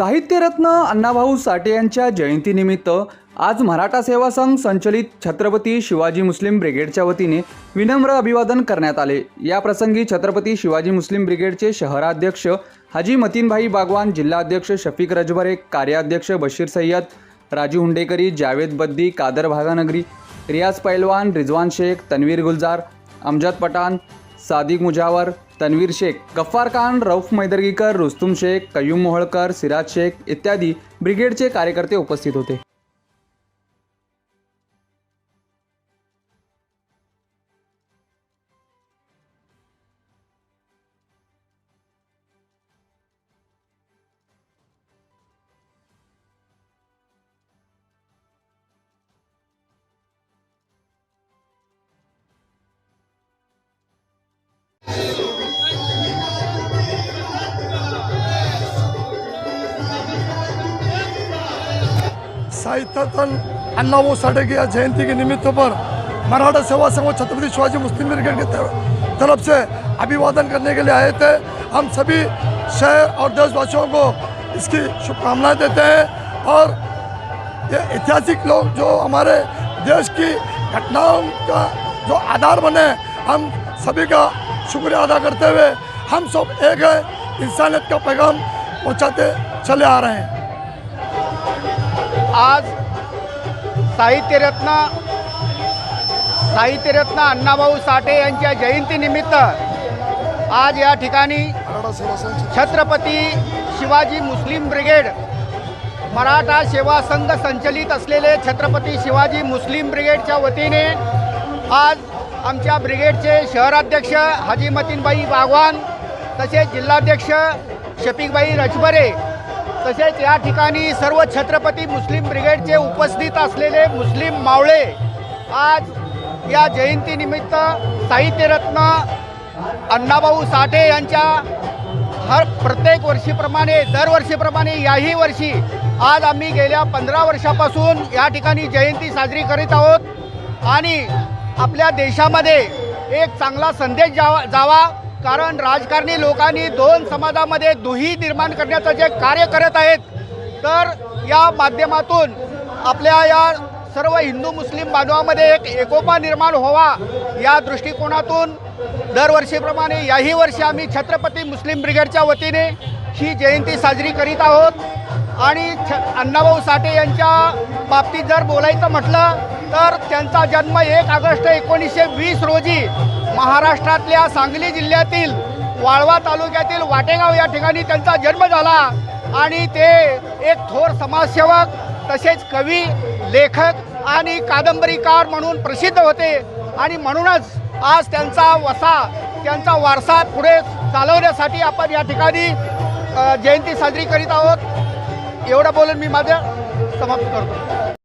साहित्यरत्न अण्णाभाऊ साठे यांच्या जयंतीनिमित्त आज मराठा सेवा संघ संचलित छत्रपती शिवाजी मुस्लिम ब्रिगेडच्या वतीने विनम्र अभिवादन करण्यात आले. या प्रसंगी छत्रपती शिवाजी मुस्लिम ब्रिगेडचे शहराध्यक्ष हाजी मतीनभाई बागवान जिल्हाध्यक्ष शफिक रजभरे कार्याध्यक्ष बशीर सय्यद राजू हुंडेकरी जावेद बद्दी कादर भागानगरी रियाज पैलवान रिजवान शेख तन्वीर गुलजार अमजद पठाण सादिक मुजावर तन्वीर शेख गफ्फार खान रौफ मैदर्गीकर रुस्तुम शेख कयूम मोहळकर सिराज शेख इत्यादी ब्रिगेडचे कार्यकर्ते उपस्थित होते. साहित्यतन अन्नाभाऊ साठे या जयंती के निमित्त पर मराठा सेवा संघ छत्रपति शिवाजी मुस्लिम ब्रिगेड के तरफ़ से अभिवादन करने के लिए आए थे। हम सभी शहर और देशवासियों को इसकी शुभकामनाएँ देते हैं और ये ऐतिहासिक लोग जो हमारे देश की घटनाओं का जो आधार बने, हम सभी का शुक्रिया अदा करते हुए हम सब एक है। इंसानियत का पैगाम पहुँचाते चले आ रहे हैं। आज साहित्यरत्न साहित्यरत्न अण्णाभाऊ साठे यांच्या जयंतीनिमित्त आज या ठिकाणी छत्रपती शिवाजी मुस्लिम ब्रिगेड मराठा सेवा संघ संचलित असलेले छत्रपती शिवाजी मुस्लिम ब्रिगेडच्या वतीने आज आमच्या ब्रिगेडचे शहराध्यक्ष हाजी मतीनबाई बागवान तसेच जिल्हाध्यक्ष शफीकबाई रजबरे तसेच या ठिकाणी सर्व छत्रपती मुस्लिम ब्रिगेडचे उपस्थित असलेले मुस्लिम मावळे आज या जयंतीनिमित्त साहित्यरत्न अण्णाभाऊ साठे यांच्या हर प्रत्येक वर्षीप्रमाणे दरवर्षीप्रमाणे याही वर्षी आज आम्ही गेल्या पंधरा वर्षापासून या ठिकाणी जयंती साजरी करीत आहोत. आणि आपल्या देशामध्ये एक चांगला संदेश जावा जावा. कारण राजकारणी लोकांनी दोन समाजामध्ये दुही निर्माण करण्याचं जे कार्य करत आहेत तर या माध्यमातून आपल्या या सर्व हिंदू मुस्लिम बांधवामध्ये एक एकोपा निर्माण व्हावा या दृष्टिकोनातून दरवर्षीप्रमाणे याही वर्षी आम्ही छत्रपती मुस्लिम ब्रिगेडच्या वतीने ही जयंती साजरी करीत आहोत. आणि छ अण्णाभाऊ साठे यांच्या बाबतीत जर बोलायचं म्हटलं तर त्यांचा जन्म एक ऑगस्ट एकोणीसशे वीस रोजी महाराष्ट्रातल्या सांगली जिल्ह्यातील वाळवा तालुक्यातील वाटेगाव या ठिकाणी त्यांचा जन्म झाला. आणि ते एक थोर समाजसेवक तसेच कवी लेखक आणि कादंबरीकार म्हणून प्रसिद्ध होते. आणि म्हणूनच आज त्यांचा वसा त्यांचा वारसा पुढे चालवण्यासाठी आपण या ठिकाणी जयंती साजरी करीत आहोत. एवढं बोलून मी माझं समाप्त करतो.